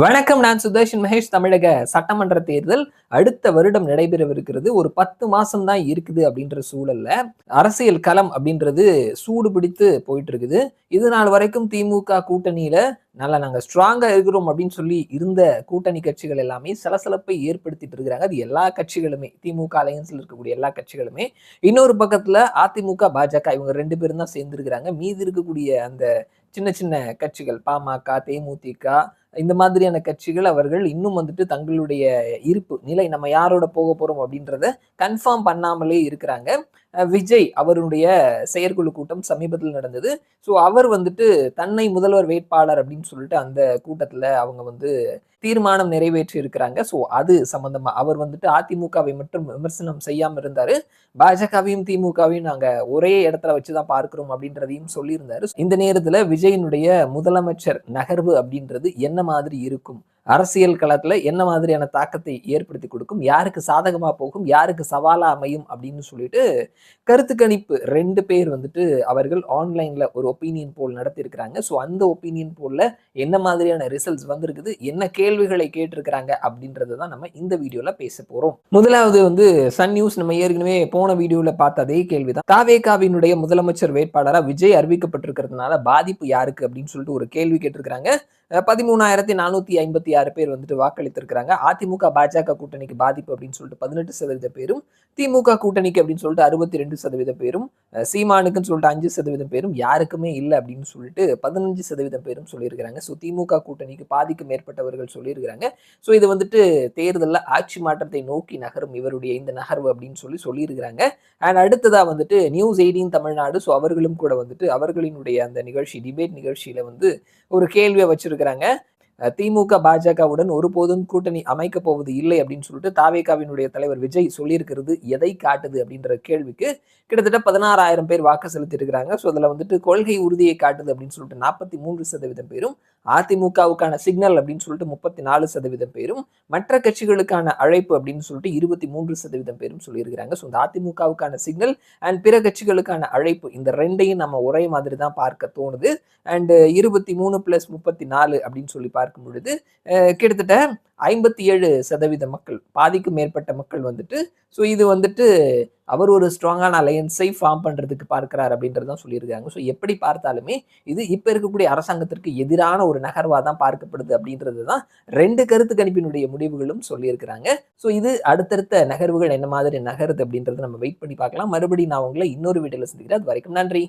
வணக்கம் நான் சுதர்ஷன் மகேஷ் தமிழக சட்டமன்ற தேர்தல் அடுத்த வருடம் நடைபெறவிருக்கிறது. ஒரு பத்து மாசம் தான் இருக்குது அப்படின்ற சூழல்ல அரசியல் களம் அப்படின்றது சூடு பிடித்து போயிட்டு இருக்குது இது நாள் வரைக்கும் திமுக கூட்டணியில நல்லா நாங்க ஸ்ட்ராங்கா இருக்கிறோம் அப்படின்னு சொல்லி இருந்த கூட்டணி கட்சிகள் எல்லாமே சலசலப்பை ஏற்படுத்திட்டு இருக்கிறாங்க. அது எல்லா கட்சிகளுமே திமுக அலையன்ஸ்ல இருக்கக்கூடிய எல்லா கட்சிகளுமே. இன்னொரு பக்கத்துல அதிமுக பாஜக இவங்க ரெண்டு பேரும் தான் சேர்ந்துருக்கிறாங்க. மீதி இருக்கக்கூடிய அந்த சின்ன சின்ன கட்சிகள் பாமக தேமுதிக இந்த மாதிரியான கட்சிகள் அவர்கள் இன்னும் வந்துட்டு தங்களுடைய இருப்பு நிலை நம்ம யாரோட போக போறோம் அப்படின்றத கன்ஃபார்ம் பண்ணாமலே இருக்கிறாங்க. விஜய் அவருடைய செயற்குழு கூட்டம் சமீபத்தில் நடந்தது. ஸோ அவர் வந்துட்டு தன்னை முதல்வர் வேட்பாளர் அப்படின்னு சொல்லிட்டு அந்த கூட்டத்தில் அவங்க வந்து தீர்மானம் நிறைவேற்றி இருக்கிறாங்க. ஸோ அது சம்பந்தமா அவர் வந்துட்டு அதிமுகவை மட்டும் விமர்சனம் செய்யாமல் இருந்தார். பாஜகவையும் திமுகவையும் நாங்கள் ஒரே இடத்துல வச்சு தான் பார்க்குறோம் அப்படின்றதையும் சொல்லியிருந்தாரு. இந்த நேரத்தில் விஜயனுடைய முதலமைச்சர் நகர்வு அப்படின்றது என்ன மாதிரி இருக்கும்? அரசியல் களத்துல என்ன மாதிரியான தாக்கத்தை ஏற்படுத்தி கொடுக்கும்? யாருக்கு சாதகமா போகும்? யாருக்கு சவாலா அமையும்? அப்படின்னு சொல்லிட்டு கருத்து கணிப்பு ரெண்டு பேர் வந்துட்டு அவர்கள் ஆன்லைன்ல ஒரு ஒப்பீனியன் போல் நடத்தியிருக்கிறாங்க. ஸோ அந்த ஒப்பீனியன் போல்ல என்ன மாதிரியான ரிசல்ட்ஸ் வந்திருக்குது? என்ன கேள்விகளை கேட்டிருக்கிறாங்க? அப்படின்றது தான் நம்ம இந்த வீடியோல பேச போறோம். முதலாவது வந்து சன் நியூஸ் நம்ம ஏற்கனவே போன வீடியோல பார்த்த அதே கேள்விதான். தாவேகாவினுடைய முதலமைச்சர் வேட்பாளராக விஜய் அறிவிக்கப்பட்டிருக்கிறதுனால பாதிப்பு யாருக்கு அப்படின்னு சொல்லிட்டு ஒரு கேள்வி கேட்டிருக்கிறாங்க. பதிமூணாயிரத்தி நானூத்தி ஐம்பத்தி ஆறு பேர் வந்துட்டு வாக்களித்திருக்கிறாங்க. அதிமுக பாஜக கூட்டணிக்கு பாதிப்பு அப்படின்னு சொல்லிட்டு பதினெட்டு சதவீத பேரும் திமுக கூட்டணிக்கு அப்படின்னு சொல்லிட்டு அறுபத்தி ரெண்டு சதவீத பேரும் சீமானுக்குன்னு சொல்லிட்டு அஞ்சு சதவீதம் பேரும் யாருக்குமே இல்லை அப்படின்னு சொல்லிட்டு பதினஞ்சு சதவீதம் பேரும் சொல்லியிருக்கிறாங்க. ஸோ திமுக கூட்டணிக்கு பாதிக்கு மேற்பட்டவர்கள் சொல்லியிருக்கிறாங்க. ஸோ இது வந்துட்டு தேர்தலில் ஆட்சி மாற்றத்தை நோக்கி நகரும் இவருடைய இந்த நகர்வு அப்படின்னு சொல்லி சொல்லியிருக்கிறாங்க. அண்ட் அடுத்ததாக வந்துட்டு நியூஸ் எயிட்டீன் தமிழ்நாடு. ஸோ அவர்களும் கூட வந்துட்டு அவர்களினுடைய அந்த நிகழ்ச்சி டிபேட் நிகழ்ச்சியில் வந்து ஒரு கேள்வியை வச்சிருக்கிறாங்க. இருக்கிறாங்க திமுக பாஜகவுடன் ஒருபோதும் கூட்டணி அமைக்க போவது இல்லை அப்படின்னு சொல்லிட்டு தாவேகாவினுடைய தலைவர் விஜய் சொல்லியிருக்கிறது எதை காட்டுது அப்படின்ற கேள்விக்கு கிட்டத்தட்ட பதினாறாயிரம் பேர் வாக்கு செலுத்திருக்கிறாங்க ஸோ அதில் வந்துட்டு கொள்கை உறுதியை காட்டுது அப்படின்னு சொல்லிட்டு நாற்பத்தி மூன்று சதவீதம் பேரும் அதிமுகவுக்கான சிக்னல் அப்படின்னு சொல்லிட்டு முப்பத்தி நாலு சதவீதம் பேரும் மற்ற கட்சிகளுக்கான அழைப்பு அப்படின்னு சொல்லிட்டு இருபத்தி மூன்று சதவீதம் பேரும் சொல்லியிருக்கிறாங்க. ஸோ இந்த அதிமுகவுக்கான சிக்னல் அண்ட் பிற கட்சிகளுக்கான அழைப்பு இந்த ரெண்டையும் நம்ம ஒரே மாதிரி தான் பார்க்க தோணுது. அண்டு இருபத்தி மூணு பிளஸ் முப்பத்தி நாலு அப்படின்னு சொல்லி பார்க்கும் பொழுது கிட்டத்தட்ட ஐம்பத்தி ஏழு சதவீத மக்கள் பாதிக்கும் மேற்பட்ட மக்கள் வந்துட்டு ஸோ இது வந்துட்டு அவர் ஒரு ஸ்ட்ராங்கான அலையன்ஸை ஃபார்ம் பண்ணுறதுக்கு பார்க்கிறார் அப்படின்றதான் சொல்லியிருக்காங்க. ஸோ எப்படி பார்த்தாலுமே இது இப்போ இருக்கக்கூடிய அரசாங்கத்திற்கு எதிரான ஒரு நகர்வாக தான் பார்க்கப்படுது அப்படின்றது தான் ரெண்டு கருத்து கணிப்பினுடைய முடிவுகளும் சொல்லியிருக்கிறாங்க. ஸோ இது அடுத்தடுத்த நகர்வுகள் என்ன மாதிரி நகருது அப்படின்றத நம்ம வெயிட் பண்ணி பார்க்கலாம். மறுபடியும் நான் உங்களை இன்னொரு வீடியோவில் சந்திக்கிறேன். அது வரைக்கும் நன்றி.